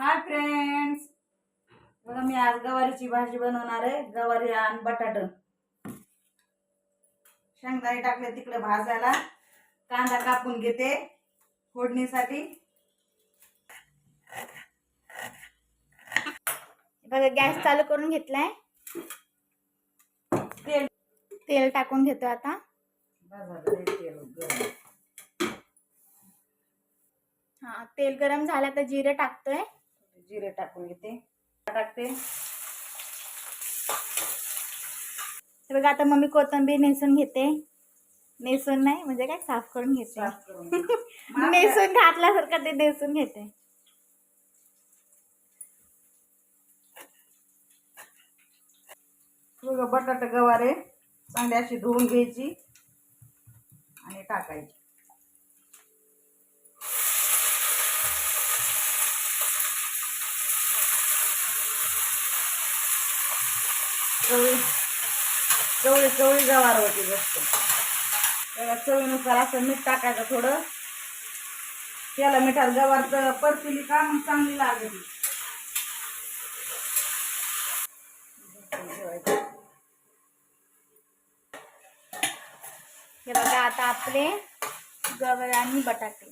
Hi friends बघा मी आज गवारीची भाजी बनवणार आहे. गवारी आणि बटाट. शेंगदाणे टाकले तिकडे भाजायला. कांदा कापून घेते फोडणीसाठी. बघा गॅस चालू करून घेतलाय. तेल. तेल टाकून घेतो आता. तेल हा तेल गरम झालं तर जिरं टाकतोय. जिरे टाकून घेते. टाकते. हे बघा आता मम्मी कोथिंबीर नेसून घेते. नेसून नाही म्हणजे काय साफ करून घेते. नेसून घातल्यासारखं ते नेसून घेते. बघा बटाटा गवारे चांगली अशी धुवून घ्यायची आणि टाकायची. चवळी चवळी चवळी गवार होती जास्त त्याला चवीनुसार असं मीठ टाकायचं थोडं. त्याला मिठाला गवार परतली का मग चांगली लागली. हे बघा आता आपले गवार आणि बटाटे.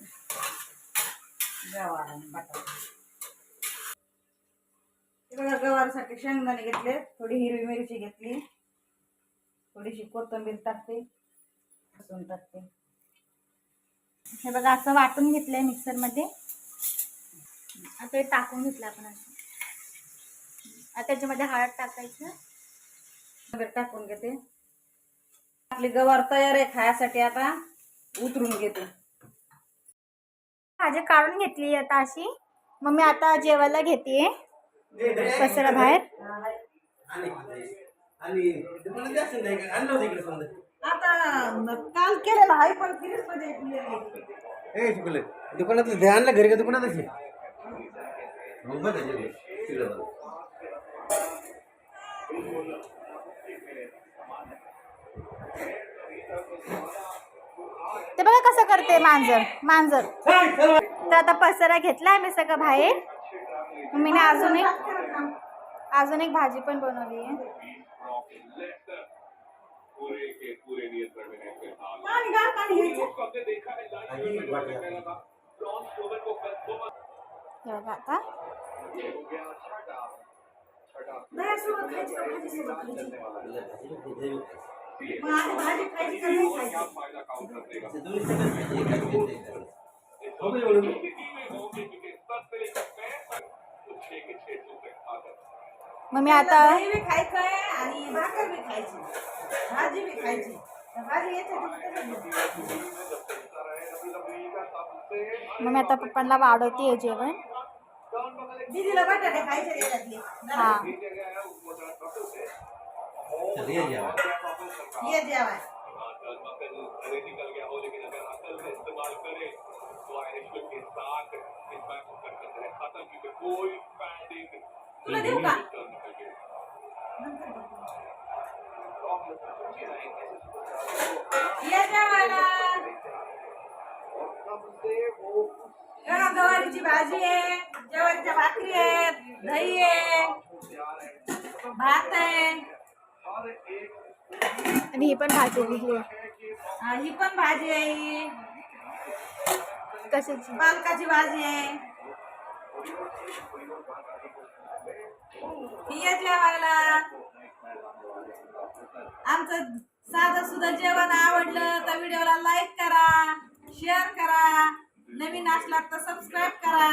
गवार आणि बटाटे. हे गवारसाठी शेंगदाणे घेतले थोडी हिरवी मिरची घेतली थोडीशी कोथिंबीर टाकते लसूण टाकते. हे बघा असं वाटून घेतलंय मिक्सरमध्ये. आता हे टाकून घेतलं आपण असं. त्याच्यामध्ये हळद टाकायचं. वगैरे टाकून घेते. आपली गवार तयार आहे खायसाठी आता उतरून घेते. भाजी काढून घेतली आता अशी. मग मी आता जेवायला घेते. पसरा बाहेर? आता काल केलेलं आहे पण फ्रीजमध्ये चुकले. दुकानात ध्यानला घरी का दुकानात असे मोबाईल आहे? तिकडे. तिकडे बघ. ते बघा कसं करते मांजर मांजर. तर आता पसरा घेतलाय मी सगळं बाहेर. मी ना अजून एक अजून एक भाजी पण बनवली आहे. हे आता. भाजी मी आता दही बी खायचंय आणि भाकर बी खायची भाजी बी खायची तर भाजी याच्यात मग मी आता पप्पांना वाढवते जेवण। दीदीला बटाटे खायचे त्याच्यातले हा। चल, ये जेवा. ये जेवाय तुला देऊ का? ये जेवायला एवढा गवारीची भाजी आहे जेवारीच्या भाकरी आहेत दही आहे भात आहे. आणि ही पण भाजी लिहिली हा, ही पण भाजी आहे. ही. कशाची? पालकाची भाजी आहे. ही आमचं साधं सुद्धा जेवण आवडलं तर व्हिडिओला लाईक करा शेअर करा. नवीन असला तर सबस्क्राईब करा.